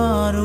వారు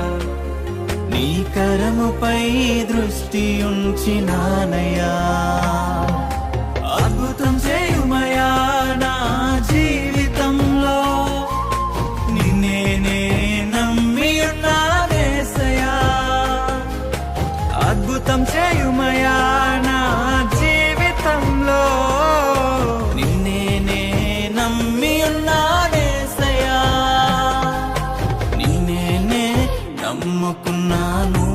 పై దృష్టి ఉంచి నానయా అద్భుతం చేయుమయా నా జీవితంలో. నిన్నేనే నమ్మి ఉన్నావేసయా అద్భుతం చేయుమయా నా జీవితంలో. నిన్నేనే నమ్మి ఉన్నానేసయా నిన్నేనే నమ్ముకున్నాను.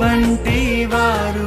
వంటి వారు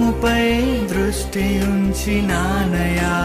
ముఖముపై దృష్టి ఉంచి నానయా.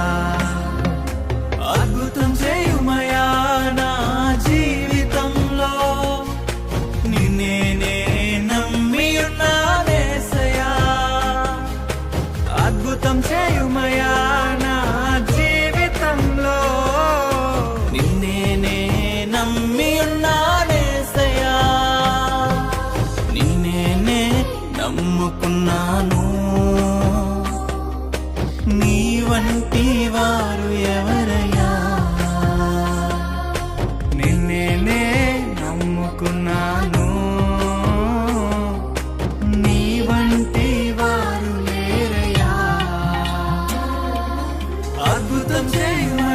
వారు ఎవరయ్యా? నిన్నే నమ్ముకున్నాను. నీ వంటి వారు లేరయ్యా. అద్భుతం చేయమయా